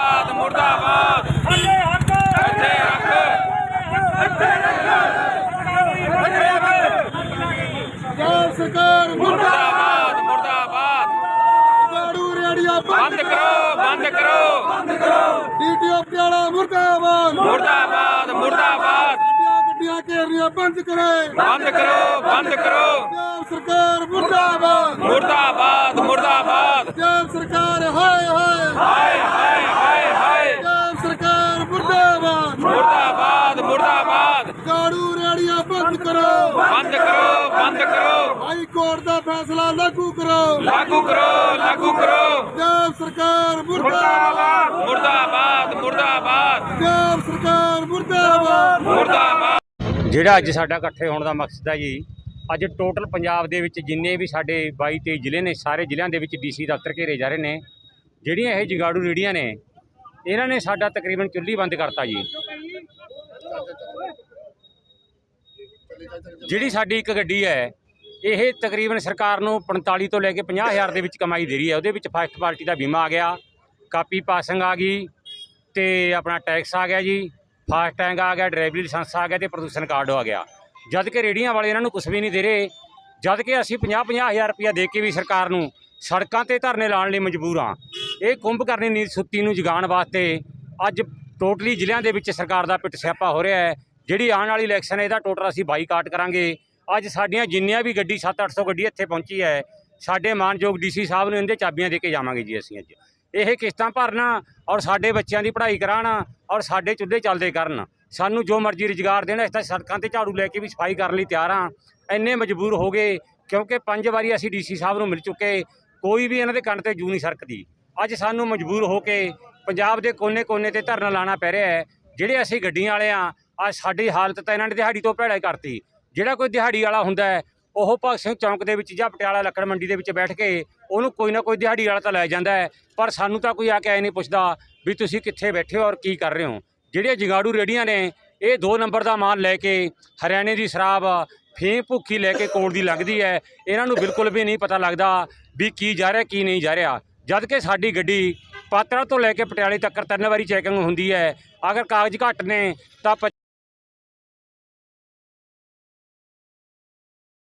ਮੁਰਦਾਬਾਦ ਮੁਰਦਾਬਾਦ। ਹੱਲੇ ਹੱਕ। ਇੱਥੇ ਰੱਖ ਪੰਜਾਬ ਸਰਕਾਰ ਮੁਰਦਾਬਾਦ ਮੁਰਦਾਬਾਦ। ਮੁਰਦਾੜੂ ਰੇੜੀਆਂ ਬੰਦ ਕਰੋ। ਬੰਦ ਕਰੋ। ਡੀਟੀਓ ਪਟਿਆਲਾ ਮੁਰਦਾਬਾਦ। ਮੁਰਦਾਬਾਦ ਮੁਰਦਾਬਾਦ। ਗੱਡੀਆਂ ਗੱਡੀਆਂ ਘੇਰਨੀਆਂ ਬੰਦ ਕਰੇ। ਬੰਦ ਕਰੋ ਬੰਦ ਕਰੋ। ਪੰਜਾਬ ਸਰਕਾਰ ਮੁਰਦਾਬਾਦ ਮੁਰਦਾਬਾਦ ਪੰਜਾਬ ਸਰਕਾਰ ਹਾਏ ਹਾਏ ਹਾਏ ਹਾਏ ਹਾਏ ਹਾਏ ਪੰਜਾਬ ਸਰਕਾਰ ਮੁਰਦਾਬਾਦ ਮੁਰਦਾਬਾਦ ਗਾੜੂ ਰੇੜੀਆਂ ਬੰਦ ਕਰੋ। ਬੰਦ ਕਰੋ ਬੰਦ ਕਰੋ। ਹਾਈ ਕੋਰਟ ਦਾ ਫੈਸਲਾ ਲਾਗੂ ਕਰੋ। ਲਾਗੂ ਕਰੋ ਲਾਗੂ ਕਰੋ। ਪੰਜਾਬ ਸਰਕਾਰ ਮੁਰਦਾਬਾਦ। ਮੁਰਦਾਬਾਦ ਮੁਰਦਾਬਾਦ। ਪੰਜਾਬ ਸਰਕਾਰ ਮੁਰਦਾਬਾਦ। ਮੁਰਦਾਬਾਦ। ਜਿਹੜਾ ਅੱਜ ਸਾਡਾ ਇਕੱਠੇ ਹੋਣ ਦਾ ਮਕਸਦ ਹੈ ਜੀ ਅੱਜ ਟੋਟਲ ਪੰਜਾਬ ਦੇ ਵਿੱਚ ਜਿੰਨੇ ਵੀ ਸਾਡੇ 22 23 ਜ਼ਿਲ੍ਹੇ ਨੇ ਸਾਰੇ ਜ਼ਿਲ੍ਹਿਆਂ ਦੇ ਵਿੱਚ ਡੀਸੀ ਦਫ਼ਤਰ ਘੇਰੇ ਜਾ ਰਹੇ ਨੇ ਜਿਹੜੀਆਂ ਇਹ ਜਗਾੜੂ ਰੇੜੀਆਂ ਨੇ ਇਹਨਾਂ ਨੇ ਸਾਡਾ ਤਕਰੀਬਨ ਚੁੱਲ੍ਹੀ ਬੰਦ ਕਰਤਾ ਜੀ। ਜਿਹੜੀ ਸਾਡੀ ਇੱਕ ਗੱਡੀ ਹੈ, ਇਹ ਤਕਰੀਬਨ ਸਰਕਾਰ ਨੂੰ 45 ਤੋਂ ਲੈ ਕੇ 50 ਹਜ਼ਾਰ ਦੇ ਵਿੱਚ ਕਮਾਈ ਦੇ ਰਹੀ ਹੈ। ਉਹਦੇ ਵਿੱਚ ਫਸਟ ਪਾਰਟੀ ਦਾ ਬੀਮਾ ਆ ਗਿਆ, ਕਾਪੀ ਪਾਸਿੰਗ ਆ ਗਈ ਤੇ ਆਪਣਾ ਟੈਕਸ ਆ ਗਿਆ ਜੀ, ਫਾਸਟ ਟੈਗ ਆ ਗਿਆ, ਡਰਾਈਵਰੀ ਲਾਇਸੈਂਸ ਆ ਗਿਆ ਤੇ ਪ੍ਰਦੂਸ਼ਣ ਕਾਰਡ ਆ ਗਿਆ। ਜਦ ਕਿ ਰੇੜੀਆਂ ਵਾਲੇ ਇਹਨਾਂ ਨੂੰ ਕੁਝ ਵੀ ਨਹੀਂ ਦੇ ਰਹੇ, ਜਦ ਕਿ ਅਸੀਂ 50 ਹਜ਼ਾਰ ਰੁਪਇਆ ਦੇ ਕੇ ਵੀ ਸਰਕਾਰ ਨੂੰ ਸੜਕਾਂ ਤੇ ਧਰਨੇ ਲਾਉਣ ਲਈ ਮਜਬੂਰ ਹਾਂ। ਇਹ ਕੁੰਭ ਕਰਨੀ ਨੀਂਦ ਸੁੱਤੀ ਨੂੰ ਜਗਾਉਣ ਵਾਸਤੇ ਅੱਜ ਟੋਟਲੀ ਜ਼ਿਲ੍ਹਿਆਂ ਦੇ ਵਿੱਚ ਸਰਕਾਰ ਦਾ ਪਿੱਟ ਸਿਆਪਾ ਹੋ ਰਿਹਾ ਹੈ। ਜਿਹੜੀ ਆਉਣ ਵਾਲੀ ਇਲੈਕਸ਼ਨ ਹੈ, ਇਹਦਾ ਟੋਟਲ ਅਸੀਂ ਬਾਈਕਾਟ ਕਰਾਂਗੇ। ਅੱਜ ਸਾਡੀਆਂ ਜਿੰਨੀਆਂ ਵੀ ਗੱਡੀ 7-800 ਗੱਡੀ ਇੱਥੇ ਪਹੁੰਚੀ ਹੈ, ਸਾਡੇ ਮਾਨਯੋਗ ਡੀਸੀ ਸਾਹਿਬ ਨੂੰ ਇਹਦੇ ਚਾਬੀਆਂ ਦੇ ਕੇ ਜਾਵਾਂਗੇ ਜੀ ਅਸੀਂ ਅੱਜ। ਇਹ ਕਿਸ਼ਤਾਂ ਭਰਨਾ ਔਰ ਸਾਡੇ ਬੱਚਿਆਂ ਦੀ ਪੜ੍ਹਾਈ ਕਰਾਉਣਾ ਔਰ ਸਾਡੇ ਚੁੱਲ੍ਹੇ ਚੱਲਦੇ ਕਰਨ। ਸਾਨੂੰ ਜੋ ਮਰਜ਼ੀ ਰੁਜ਼ਗਾਰ ਦੇਣ ਇਸ ਤਾਂ ਸੜਕਾਂ ਤੇ ਝਾੜੂ ਲੈ ਕੇ ਵੀ ਸਫ਼ਾਈ ਕਰਨ ਲਈ ਤਿਆਰ ਹਾਂ। ਇੰਨੇ ਮਜਬੂਰ ਹੋ ਗਏ, ਕਿਉਂਕਿ ਪੰਜ ਵਾਰੀ ਅਸੀਂ ਡੀਸੀ ਸਾਹਿਬ ਨੂੰ ਮਿਲ ਚੁੱਕੇ, ਕੋਈ ਵੀ ਇਹਨਾਂ ਦੇ ਕੰਨ ਤੇ ਜੂ ਨਹੀਂ ਸਰਕਦੀ। ਅੱਜ ਸਾਨੂੰ ਮਜਬੂਰ ਹੋ ਕੇ ਪੰਜਾਬ ਦੇ ਕੋਨੇ-ਕੋਨੇ ਤੇ ਧਰਨਾ ਲਾਣਾ ਪੈ ਰਿਹਾ ਹੈ। ਜਿਹੜੇ ਅਸੀਂ ਗੱਡੀਆਂ ਵਾਲੇ ਆ ਅੱਜ ਸਾਡੀ ਹਾਲਤ ਤਾਂ ਇਹਨਾਂ ਨੇ ਦਿਹਾੜੀ ਤੋਂ ਭੈੜਾ ਹੀ ਕਰਤੀ। ਜਿਹੜਾ ਕੋਈ ਦਿਹਾੜੀ ਵਾਲਾ ਹੁੰਦਾ ਹੈ, ਉਹ ਭਗਤ ਸਿੰਘ ਚੌਂਕ ਦੇ ਵਿੱਚ ਜਾਂ ਪਟਿਆਲਾ ਲੱਕੜ ਮੰਡੀ ਦੇ ਵਿੱਚ ਬੈਠ ਕੇ ਉਹਨੂੰ ਕੋਈ ਨਾ ਕੋਈ ਦਿਹਾੜੀ ਵਾਲਾ ਤਾਂ ਲੈ ਜਾਂਦਾ ਹੈ। ਪਰ ਸਾਨੂੰ ਤਾਂ ਕੋਈ ਆ ਕੇ ਐ ਨਹੀਂ ਪੁੱਛਦਾ ਵੀ ਤੁਸੀਂ ਕਿੱਥੇ ਬੈਠੇ ਹੋ ਔਰ ਕੀ ਕਰ ਰਹੇ ਹੋ। ਜਿਹੜੀਆਂ ਜਗਾੜੂ ਰੇੜੀਆਂ ਨੇ, ਇਹ 2 ਨੰਬਰ ਦਾ ਮਾਲ ਲੈ ਕੇ ਹਰਿਆਣੇ ਦੀ ਸ਼ਰਾਬ ਫੀਮ ਭੁੱਖੀ ਲੈ ਕੇ ਕੋਲ ਦੀ ਲੰਘਦੀ ਹੈ, ਇਹਨਾਂ ਨੂੰ ਬਿਲਕੁਲ ਵੀ ਨਹੀਂ ਪਤਾ ਲੱਗਦਾ ਵੀ ਕੀ ਜਾ ਰਿਹਾ, ਕੀ ਨਹੀਂ ਜਾ ਰਿਹਾ। ਜਦ ਕਿ ਸਾਡੀ ਗੱਡੀ ਪਾਤੜਾ ਤੋਂ ਲੈ ਕੇ ਪਟਿਆਲੇ ਤੱਕ ਤਿੰਨ ਵਾਰੀ ਚੈਕਿੰਗ ਹੁੰਦੀ ਹੈ। ਅਗਰ ਕਾਗਜ਼ ਘੱਟ ਨੇ ਤਾਂ